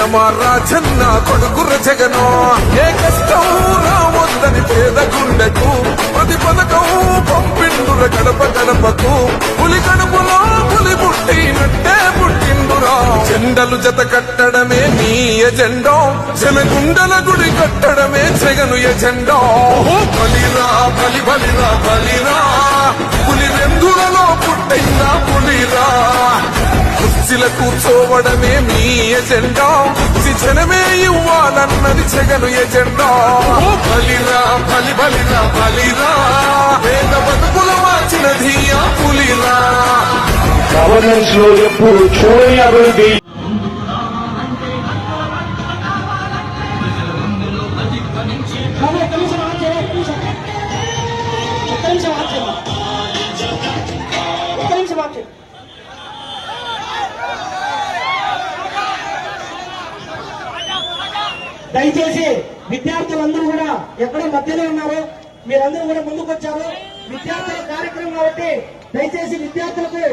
చేసిన మా రాజన్న కొడుకుర జగనో ఏ కష్టం రావద్దని పేద గుండెకు ప్రతి పథకం పంపిండుర గడప గడపకు పులి కడుపులో పులి పుట్టినట్టే పుట్టిండురా. జెండలు జత కట్టడమే మీ ఎజెండో. జనగుండల గుడి కట్టడమే జగను ఎజెండో. ఓ బలిరా బలి బలిరా బలి. కుర్చీల కూర్చోవడమే మీ ఎజెండా. కుర్చీ జనమే ఇవ్వాలన్నది జగను ఎజెండా. బలిరా బలి బలిరా బలిరా. వేద బతుకుల మార్చినది ఆ పులిరా. గవర్నెన్స్లో ఎప్పుడు చూడని అభివృద్ధి దయచేసి విద్యార్థులందరూ కూడా ఎక్కడో మధ్యలో ఉన్నారు. మీరందరూ కూడా ముందుకు వచ్చారు విద్యార్థుల కార్యక్రమం కాబట్టి దయచేసి విద్యార్థులకు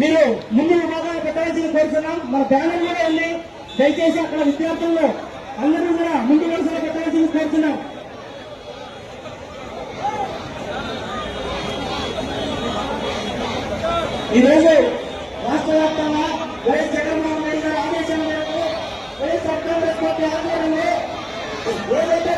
మీరు ముందు విభాగాలు పెట్టాల్సింది కోరుతున్నాం. మన బ్యానర్ కూడా వెళ్ళి దయచేసి అక్కడ విద్యార్థులను అందరూ కూడా ముందు వరుసలో పెట్టాల్సింది కోరుతున్నాం. ఈరోజు రాష్ట్ర వ్యాప్తంగా వైఎస్ జగన్మోహన్ ఏదైతే ఏదైతే